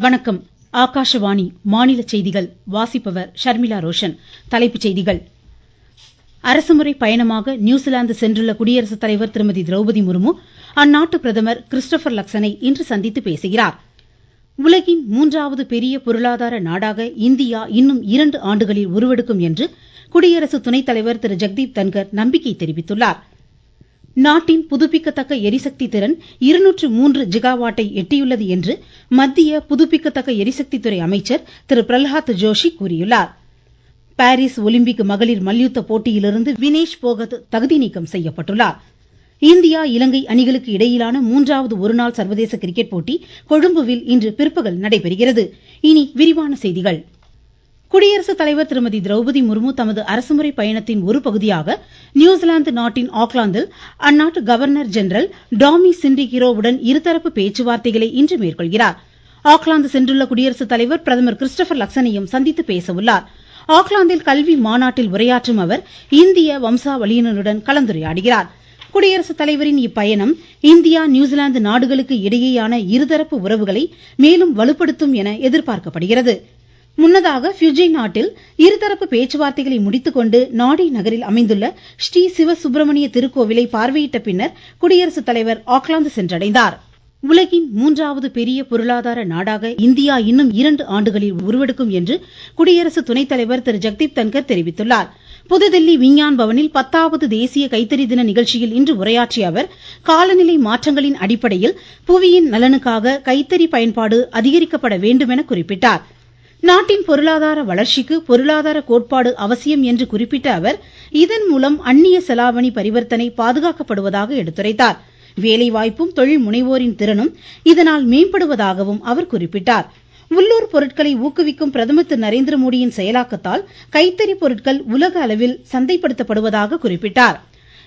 வணக்கம். ஆகாஷவாணி மாநில செய்திகள் வாசிப்பவர் ஷர்மிளா ரோஷன். தலைப்புச் செய்திகள். அரசுமுறை பயணமாக நியூசிலாந்து சென்றுள்ள குடியரசுத் தலைவர் திருமதி திரௌபதி முர்மு அந்நாட்டு பிரதமர் கிறிஸ்டபர் லக்சனை இன்று சந்தித்து பேசுகிறார். உலகின் மூன்றாவது பெரிய பொருளாதார நாடாக இந்தியா இன்னும் இரண்டு ஆண்டுகளில் உருவெடுக்கும் என்று குடியரசு துணைத் தலைவர் திரு. ஜெக்தீப் தன்கர் நம்பிக்கை தெரிவித்துள்ளார். நாட்டின் புதுப்பிக்கத்தக்க எரிசக்தி திறன் இருநூற்று மூன்று ஜிகாவாட்டை எட்டியுள்ளது என்று மத்திய புதுப்பிக்கத்தக்க எரிசக்தித்துறை அமைச்சர் திரு. பிரல்ஹாத் ஜோஷி கூறியுள்ளார். பாரீஸ் ஒலிம்பிக் மகளிர் மல்யுத்த போட்டியிலிருந்து வினேஷ் போகத் தகுதி நீக்கம் செய்யப்பட்டுள்ளார். இந்தியா இலங்கை அணிகளுக்கு இடையிலான மூன்றாவது ஒருநாள் சர்வதேச கிரிக்கெட் போட்டி கொழும்புவில் இன்று பிற்பகல் நடைபெறுகிறது. இனி விரிவான செய்திகள். குடியரசுத் தலைவர் திருமதி திரௌபதி முர்மு தமது அரசுமுறை பயணத்தின் ஒரு பகுதியாக நியூசிலாந்து நாட்டின் ஆக்லாந்தில் அந்நாட்டு கவர்னர் ஜெனரல் டாமி சிண்டிகிரோவுடன் இருதரப்பு பேச்சுவார்த்தைகளை இன்று மேற்கொள்கிறார். ஆக்லாந்து சென்றுள்ள குடியரசுத் தலைவர் பிரதமர் கிறிஸ்டபர் லக்சனையும் சந்தித்து பேச உள்ளார் ஆக்லாந்தில் கல்வி மாநாட்டில் உரையாற்றும் அவர் இந்திய வம்சாவளியினருடன் கலந்துரையாடுகிறார். குடியரசுத் தலைவரின் இப்பயணம் இந்தியா நியூசிலாந்து நாடுகளுக்கு இடையேயான இருதரப்பு உறவுகளை மேலும் வலுப்படுத்தும் என எதிர்பார்க்கப்படுகிறது. முன்னதாக பியூஜி நாட்டில் இருதரப்பு பேச்சுவார்த்தைகளை முடித்துக்கொண்டு நாடி நகரில் அமைந்துள்ள ஸ்ரீ சிவ சுப்பிரமணிய திருக்கோவிலை பார்வையிட்ட பின்னர் குடியரசுத் தலைவர் ஆக்லாந்து சென்றடைந்தார். உலகின் மூன்றாவது பெரிய பொருளாதார நாடாக இந்தியா இன்னும் இரண்டு ஆண்டுகளில் உருவெடுக்கும் என்று குடியரசு துணைத் தலைவர் திரு. ஜெக்தீப் தன்கர் தெரிவித்துள்ளார். புதுதில்லி விஞ்ஞான் பவனில் பத்தாவது தேசிய கைத்தறி தின நிகழ்ச்சியில் இன்று உரையாற்றிய அவர் காலநிலை மாற்றங்களின் அடிப்படையில் புவியின் நலனுக்காக கைத்தறி பயன்பாடு அதிகரிக்கப்பட வேண்டும் என குறிப்பிட்டார். நாட்டின் பொருளாதார வளர்ச்சிக்கு பொருளாதார கோட்பாடு அவசியம் என்று குறிப்பிட்ட அவர் இதன் மூலம் அந்நிய செலாவணி பரிவர்த்தனை பாதுகாக்கப்படுவதாக எடுத்துரைத்தார். வேலைவாய்ப்பும் தொழில் முனைவோரின் திறனும் இதனால் மேம்படுவதாகவும் அவர் குறிப்பிட்டார். உள்ளூர் பொருட்களை ஊக்குவிக்கும் பிரதமர் திரு நரேந்திர மோடியின் செயலாக்கத்தால் கைத்தறி பொருட்கள் உலக அளவில் சந்தைப்படுத்தப்படுவதாக குறிப்பிட்டார்.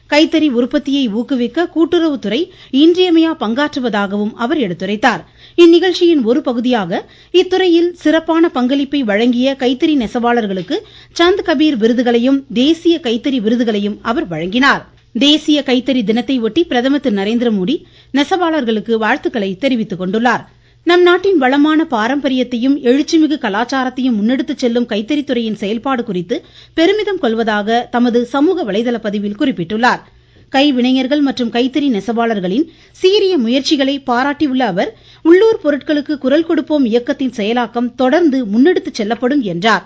கைத்தறி உற்பத்தியை ஊக்குவிக்க கூட்டுறவுத்துறை இன்றியமையா பங்காற்றுவதாகவும் அவர் எடுத்துரைத்தார். இந்நிகழ்ச்சியின் ஒரு பகுதியாக இத்துறையில் சிறப்பான பங்களிப்பை வழங்கிய கைத்தறி நெசவாளர்களுக்கு சந்த் கபீர் விருதுகளையும் தேசிய கைத்தறி விருதுகளையும் அவர் வழங்கினார். தேசிய கைத்தறி தினத்தை ஒட்டி பிரதமர் திரு நரேந்திர மோடி நெசவாளர்களுக்கு வாழ்த்துக்களை தெரிவித்துக் கொண்டுள்ளார். நம் நாட்டின் வளமான பாரம்பரியத்தையும் எழுச்சிமிகு கலாச்சாரத்தையும் முன்னெடுத்துச் செல்லும் கைத்தறித்துறையின் செயல்பாடு குறித்து பெருமிதம் கொள்வதாக தமது சமூக வலைதள பதிவில் குறிப்பிட்டுள்ளார். கைவினைஞர்கள் மற்றும் கைத்தறி நெசவாளர்களின் சீரிய முயற்சிகளை பாராட்டியுள்ள அவர் உள்ளூர் பொருட்களுக்கு குரல் கொடுப்போம் இயக்கத்தின் செயலாக்கம் தொடர்ந்து முன்னெடுத்துச் செல்லப்படும் என்றார்.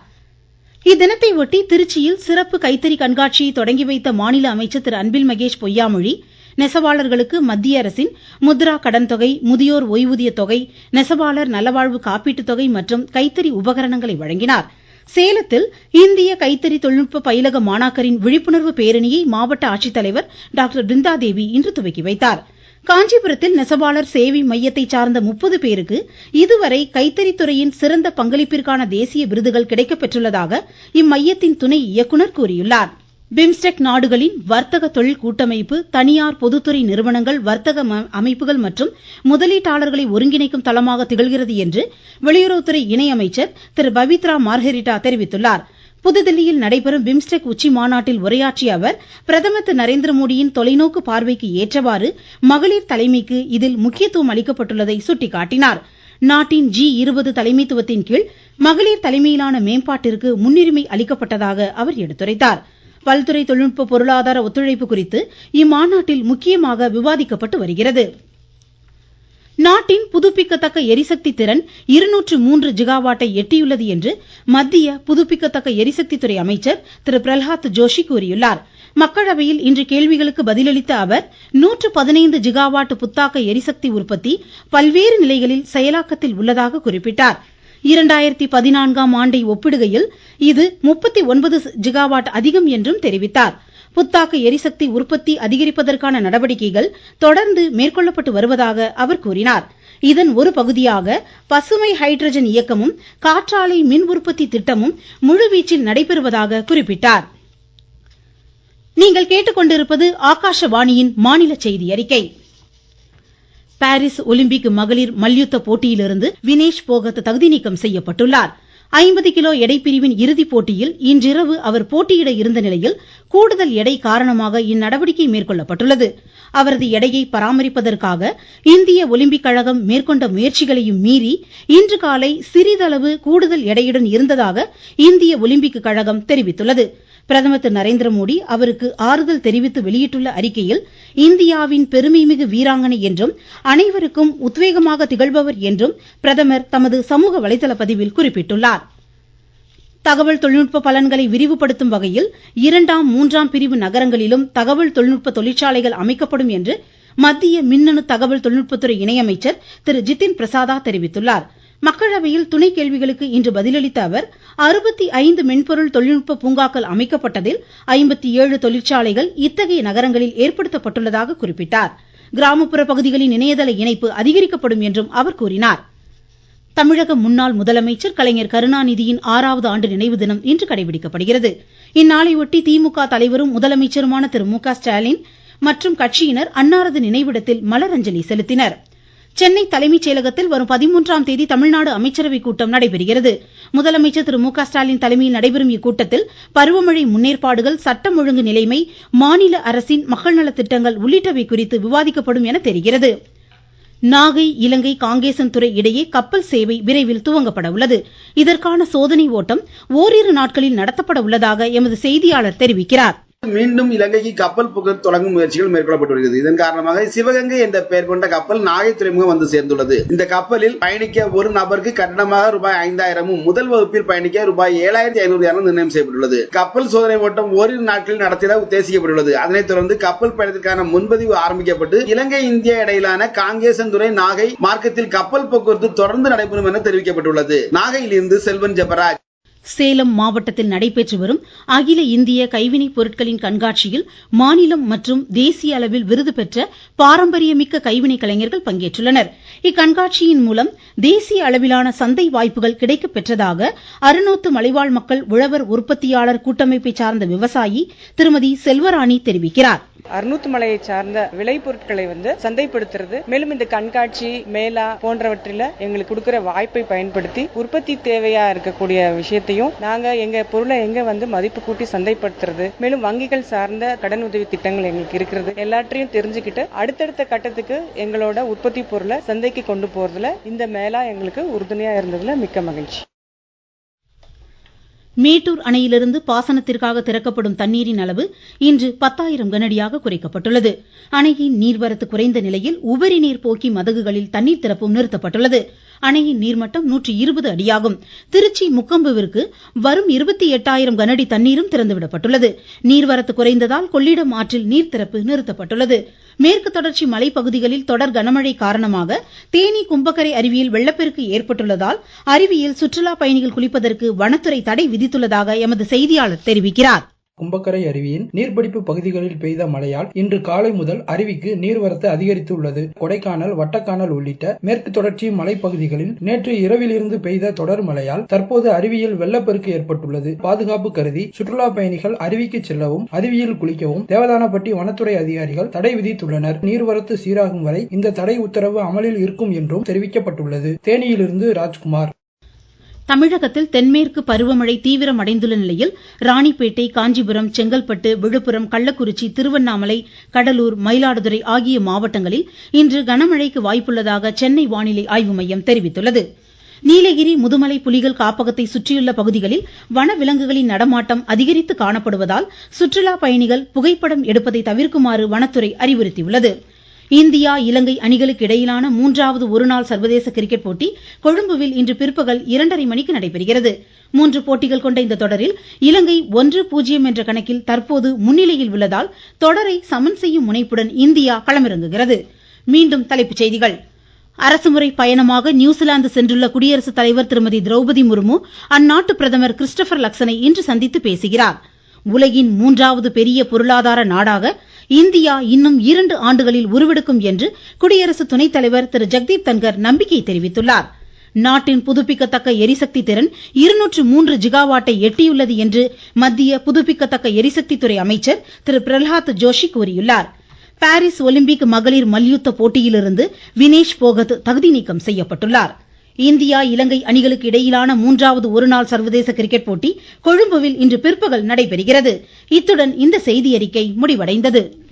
இத்தினத்தை ஒட்டி திருச்சியில் சிறப்பு கைத்தறி கண்காட்சியை தொடங்கி வைத்த மாநில அமைச்சர் திரு அன்பில் மகேஷ் பொய்யாமொழி நெசவாளர்களுக்கு மத்திய அரசின் முத்ரா கடன் தொகை முதியோர் ஓய்வூதிய தொகை நெசவாளர் நலவாழ்வு காப்பீட்டுத் தொகை மற்றும் கைத்தறி உபகரணங்களை வழங்கினார். சேலத்தில் இந்திய கைத்தறி தொழில்நுட்ப பயிலக மாணாக்கரின் விழிப்புணர்வு பேரணியை மாவட்ட ஆட்சித்தலைவர் டாக்டர் பிருந்தாதேவி இன்று துவக்கி வைத்தார். காஞ்சிபுரத்தில் நெசவாளர் சேவை மையத்தை சார்ந்த முப்பது பேருக்கு இதுவரை கைத்தறித்துறையின் சிறந்த பங்களிப்பிற்கான தேசிய விருதுகள் கிடைக்கப்பெற்றுள்ளதாக இம்மையத்தின் துணை இயக்குநர் கூறியுள்ளார். பிம்ஸ்டெக் நாடுகளின் வர்த்தக தொழில் கூட்டமைப்பு தனியார் பொதுத்துறை நிறுவனங்கள் வர்த்தக அமைப்புகள் மற்றும் முதலீட்டாளர்களை ஒருங்கிணைக்கும் தளமாக திகழ்கிறது என்று வெளியுறவுத்துறை இணை அமைச்சர் திரு. பவித்ரா மார்கெரிட்டா தெரிவித்துள்ளார். புதுதில்லியில் நடைபெறும் பிம்ஸ்டெக் உச்சி மாநாட்டில் உரையாற்றிய அவர் பிரதமர் திரு. நரேந்திர மோடியின் தொலைநோக்கு பார்வைக்கு ஏற்றவாறு மகளிர் தலைமைக்கு இதில் முக்கியத்துவம் அளிக்கப்பட்டுள்ளதை சுட்டிக்காட்டினார். நாட்டின் ஜி இருபது தலைமைத்துவத்தின் கீழ் மகளிர் தலைமையிலான மேம்பாட்டிற்கு முன்னுரிமை அளிக்கப்பட்டதாக அவர் எடுத்துரைத்தார். பல்துறை தொழில்நுட்ப பொருளாதார ஒத்துழைப்பு குறித்து இம்மாநாட்டில் முக்கியமாக விவாதிக்கப்பட்டு வருகிறது. நாட்டின் புதுப்பிக்கத்தக்க எரிசக்தி திறன் இருநூற்று மூன்று ஜிகாவாட்டை எட்டியுள்ளது என்று மத்திய புதுப்பிக்கத்தக்க எரிசக்தித்துறை அமைச்சர் திரு. பிரல்ஹாத் ஜோஷி கூறியுள்ளார். மக்களவையில் இன்று கேள்விகளுக்கு பதிலளித்த அவர் நூற்று பதினைந்து ஜிகாவாட் புத்தாக்க எரிசக்தி உற்பத்தி பல்வேறு நிலைகளில் செயலாக்கத்தில் உள்ளதாக குறிப்பிட்டாா் இரண்டாயிரத்தி பதினான்காம் ஆண்டை ஒப்பிடுகையில் இது முப்பத்தி ஒன்பது ஜிகாவாட் அதிகம் என்றும் தெரிவித்தார். புத்தாக்க எரிசக்தி உற்பத்தி அதிகரிப்பதற்கான நடவடிக்கைகள் தொடர்ந்து மேற்கொள்ளப்பட்டு வருவதாக அவர் கூறினார். இதன் ஒரு பகுதியாக பசுமை ஹைட்ரஜன் இயக்கமும் காற்றாலை மின் உற்பத்தி திட்டமும் முழுவீச்சில் நடைபெறுவதாக குறிப்பிட்டார். நீங்கள் கேட்டுக்கொண்டிருப்பது ஆகாஷவாணியின் மாநில செய்தி அறிக்கை பாரிஸ் ஒலிம்பிக் மகளிர் மல்யுத்த போட்டியிலிருந்து வினேஷ் போகத் தகுதி நீக்கம் செய்யப்பட்டுள்ளார். ஐம்பது கிலோ எடை பிரிவின் இறுதிப் போட்டியில் இன்றிரவு அவர் போட்டியிட இருந்த நிலையில் கூடுதல் எடை காரணமாக இந்நடவடிக்கை மேற்கொள்ளப்பட்டுள்ளது. அவரது எடையை பராமரிப்பதற்காக இந்திய ஒலிம்பிக் கழகம் மேற்கொண்ட முயற்சிகளையும் மீறி இன்று காலை சிறிதளவு கூடுதல் எடையுடன் இருந்ததாக இந்திய ஒலிம்பிக் கழகம் தெரிவித்துள்ளது. பிரதமர் திரு நரேந்திரமோடி அவருக்கு ஆறுதல் தெரிவித்து வெளியிட்டுள்ள அறிக்கையில் இந்தியாவின் பெருமைமிகு வீராங்கனை என்றும் அனைவருக்கும் உத்வேகமாக திகழ்பவர் என்றும் பிரதமர் தமது சமூக வலைதள பதிவில் குறிப்பிட்டுள்ளார். தகவல் தொழில்நுட்ப பலன்களை விரிவுபடுத்தும் வகையில் இரண்டாம் மூன்றாம் பிரிவு நகரங்களிலும் தகவல் தொழில்நுட்ப தொழிற்சாலைகள் அமைக்கப்படும் என்று மத்திய மின்னணு தகவல் தொழில்நுட்பத்துறை இணையமைச்சர் திரு. ஜிதின் பிரசாதா தெரிவித்துள்ளார். மக்களவையில் துணை கேள்விகளுக்கு இன்று பதிலளித்த அவர் அறுபத்தி ஐந்து மென்பொருள் தொழில்நுட்ப பூங்காக்கள் அமைக்கப்பட்டதில் ஐம்பத்தி ஏழு தொழிற்சாலைகள் இத்தகைய நகரங்களில் ஏற்படுத்தப்பட்டுள்ளதாக குறிப்பிட்டார். கிராமப்புற பகுதிகளின் இணையதள இணைப்பு அதிகரிக்கப்படும் என்றும் அவர் கூறினார். தமிழக முன்னாள் முதலமைச்சர் கலைஞர் கருணாநிதியின் ஆறாவது ஆண்டு நினைவு தினம் இன்று கடைபிடிக்கப்படுகிறது. இந்நாளையொட்டி திமுக தலைவரும் முதலமைச்சருமான திரு மு க ஸ்டாலின் மற்றும் கட்சியினர் அன்னாரது நினைவிடத்தில் மலரஞ்சலி செலுத்தினர். சென்னை தலைமைச் செயலகத்தில் வரும் பதிமூன்றாம் தேதி தமிழ்நாடு அமைச்சரவை கூட்டம் நடைபெறுகிறது. முதலமைச்சர் திரு மு க ஸ்டாலின் தலைமையில் நடைபெறும் இக்கூட்டத்தில் பருவமழை முன்னேற்பாடுகள் சட்டம் ஒழுங்கு நிலைமை மாநில அரசின் மக்கள் நலத் திட்டங்கள் உள்ளிட்டவை குறித்து விவாதிக்கப்படும் என தெரிகிறது. நாகை இலங்கை காங்கேசன்துறை இடையே கப்பல் சேவை விரைவில் துவங்கப்பட உள்ளது. இதற்கான சோதனை ஓட்டம் ஓரிரு நாட்களில் நடத்தப்பட உள்ளதாக எமது செய்தியாளர் தெரிவிக்கிறார். மீண்டும் இலங்கைக்கு கப்பல் போக்குவரத்து தொடங்கும் முயற்சிகள் மேற்கொள்ளப்பட்டு வருகிறது. இதன் காரணமாக சிவகங்கை என்ற பெயர் கொண்ட கப்பல் நாகை துறைமுகம் வந்து சேர்ந்துள்ளது. இந்த கப்பலில் பயணிக்க ஒரு நபருக்கு கட்டணமாக ரூபாய் ஐந்தாயிரமும் முதல் வகுப்பில் பயணிக்க ரூபாய் ஏழாயிரத்தி ஐநூறு என நிர்ணயம் செய்யப்பட்டுள்ளது. கப்பல் சோதனை ஓட்டம் ஓரிரு நாட்களில் நடத்திட உத்தேசிக்கப்பட்டுள்ளது. அதனைத் தொடர்ந்து கப்பல் பயணத்திற்கான முன்பதிவு ஆரம்பிக்கப்பட்டு இலங்கை இந்தியா இடையிலான காங்கேசன்துறை நாகை மார்க்கத்தில் கப்பல் போக்குவரத்து தொடர்ந்து நடைபெறும் என தெரிவிக்கப்பட்டுள்ளது. நாகையிலிருந்து செல்வன் ஜெபராஜ். சேலம் மாவட்டத்தில் நடைபெற்று வரும் அகில இந்திய கைவினைப் பொருட்களின் கண்காட்சியில் மாநிலம் மற்றும் தேசிய அளவில் விருது பெற்ற பாரம்பரியமிக்க கைவினை கலைஞர்கள் பங்கேற்றுள்ளனர். இக்கண்காட்சியின் மூலம் தேசிய அளவிலான சந்தை வாய்ப்புகள் கிடைக்கப் பெற்றதாக அருநோத்து மலைவாழ் மக்கள் உழவர் உற்பத்தியாளர் கூட்டமைப்பை சார்ந்த விவசாயி திருமதி செல்வராணி தெரிவிக்கிறார். அறுநூத்து மலையை சார்ந்த விளைபொருட்களை வந்து சந்தைப்படுத்துறது மேலும் இந்த கண்காட்சி மேலா போன்றவற்றில எங்களுக்கு கொடுக்கிற வாய்ப்பை பயன்படுத்தி உற்பத்தி தேவையா இருக்கக்கூடிய விஷயத்தை முடியும். நாங்க எங்க பொருளை எங்க வந்து மதிப்பு கூட்டி சந்தைப்படுத்துறது மேலும் வங்கிகள் சார்ந்த கடன் உதவி திட்டங்கள் எங்களுக்கு இருக்கிறது. எல்லாற்றையும் தெரிஞ்சுக்கிட்டு அடுத்தடுத்த கட்டத்துக்கு எங்களோட உற்பத்தி பொருளை சந்தைக்கு கொண்டு போறதுல இந்த மேலா எங்களுக்கு உறுதுணையா இருந்ததுல மிக்க மகிழ்ச்சி. மேட்டூர் அணையிலிருந்து பாசனத்திற்காக திறக்கப்படும் தண்ணீரின் அளவு இன்று பத்தாயிரம் கனடியாக குறைக்கப்பட்டுள்ளது. அணையின் நீர்வரத்து குறைந்த நிலையில் உபரி நீர் போக்கி மதகுகளில் தண்ணீர் திறப்பும் நிறுத்தப்பட்டுள்ளது. அணையின் நீர்மட்டம் நூற்றி இருபது அடியாகும். திருச்சி முக்கொம்புவிற்கு வரும் இருபத்தி எட்டாயிரம் கனஅடி தண்ணீரும் திறந்துவிடப்பட்டுள்ளது. நீர்வரத்து குறைந்ததால் கொள்ளிடம் ஆற்றில் நீர் திறப்பு நிறுத்தப்பட்டுள்ளது. மேற்கு தொடர்ச்சி மலைப்பகுதிகளில் தொடர் கனமழை காரணமாக தேனி கும்பக்கரை அருவியில் வெள்ளப்பெருக்கு ஏற்பட்டுள்ளதால் அருவியில் சுற்றுலா பயணிகள் குளிப்பதற்கு வனத்துறை தடை விதித்துள்ளதாக எமது செய்தியாளர் தெரிவிக்கிறார். கும்பக்கரை அருவியின் நீர்பிடிப்பு பகுதிகளில் பெய்த மழையால் இன்று காலை முதல் அருவிக்கு நீர்வரத்து அதிகரித்துள்ளது. கொடைக்கானல் வட்டக்கானல் உள்ளிட்ட மேற்கு தொடர்ச்சி மலைப்பகுதிகளில் நேற்று இரவிலிருந்து பெய்த தொடர் மழையால் தற்போது அருவியில் வெள்ளப்பெருக்கு ஏற்பட்டுள்ளது. பாதுகாப்பு கருதி சுற்றுலா பயணிகள் அருவிக்கு செல்லவும் அருவியில் குளிக்கவும் தேவதானப்பட்டி வனத்துறை அதிகாரிகள் தடை விதித்துள்ளனர். நீர்வரத்து சீராகும் வரை இந்த தடை உத்தரவு அமலில் இருக்கும் என்றும் தெரிவிக்கப்பட்டுள்ளது. தேனியிலிருந்து ராஜ்குமார். தமிழகத்தில் தென்மேற்கு பருவமழை தீவிரமடைந்துள்ள நிலையில் ராணிப்பேட்டை காஞ்சிபுரம் செங்கல்பட்டு விழுப்புரம் கள்ளக்குறிச்சி திருவண்ணாமலை கடலூர் மயிலாடுதுறை ஆகிய மாவட்டங்களில் இன்று கனமழைக்கு வாய்ப்புள்ளதாக சென்னை வானிலை ஆய்வு மையம் தெரிவித்துள்ளது. நீலகிரி முதுமலை புலிகள் காப்பகத்தை சுற்றியுள்ள பகுதிகளில் வனவிலங்குகளின் நடமாட்டம் அதிகரித்து காணப்படுவதால் சுற்றுலா பயணிகள் புகைப்படம் எடுப்பதை தவிர்க்குமாறு வனத்துறை அறிவுறுத்தியுள்ளது. இந்தியா இலங்கை அணிகளுக்கு இடையிலான மூன்றாவது ஒருநாள் சர்வதேச கிரிக்கெட் போட்டி கொழும்புவில் இன்று பிற்பகல் இரண்டரை மணிக்கு நடைபெறுகிறது. மூன்று போட்டிகள் கொண்ட இந்த தொடரில் இலங்கை ஒன்று பூஜ்ஜியம் என்ற கணக்கில் தற்போது முன்னிலையில் உள்ளதால் தொடரை சமன் செய்யும் முனைப்புடன் இந்தியா களமிறங்குகிறது. மீண்டும் தலைப்புச் செய்திகள். அரசுமுறை பயணமாக நியூசிலாந்து சென்றுள்ள குடியரசுத் தலைவர் திருமதி திரௌபதி முர்மு அந்நாட்டு பிரதமர் கிறிஸ்டபர் லக்சனை இன்று சந்தித்து பேசுகிறார். உலகின் மூன்றாவது பெரிய பொருளாதார நாடாக இந்தியா இன்னும் இரண்டு ஆண்டுகளில் உருவெடுக்கும் என்று குடியரசு துணைத் தலைவர் திரு. ஜெக்தீப் தன்கர் நம்பிக்கை தெரிவித்துள்ளார். நாட்டின் புதுப்பிக்கத்தக்க எரிசக்தி திறன் இருநூற்று மூன்று ஜிகாவாட்டை எட்டியுள்ளது என்று மத்திய புதுப்பிக்கத்தக்க எரிசக்தி துறை அமைச்சர் திரு. பிரல்ஹாத் ஜோஷி கூறியுள்ளார். பாரிஸ் ஒலிம்பிக் மகளிர் மல்யுத்த போட்டியிலிருந்து வினேஷ் போகத் தகுதி நீக்கம் செய்யப்பட்டுள்ளாா் இந்தியா இலங்கை அணிகளுக்கு இடையிலான மூன்றாவது ஒருநாள் சர்வதேச கிரிக்கெட் போட்டி கொழும்புவில் இன்று பிற்பகல் நடைபெறுகிறது. இத்துடன் இந்த செய்தியறிக்கை முடிவடைந்தது.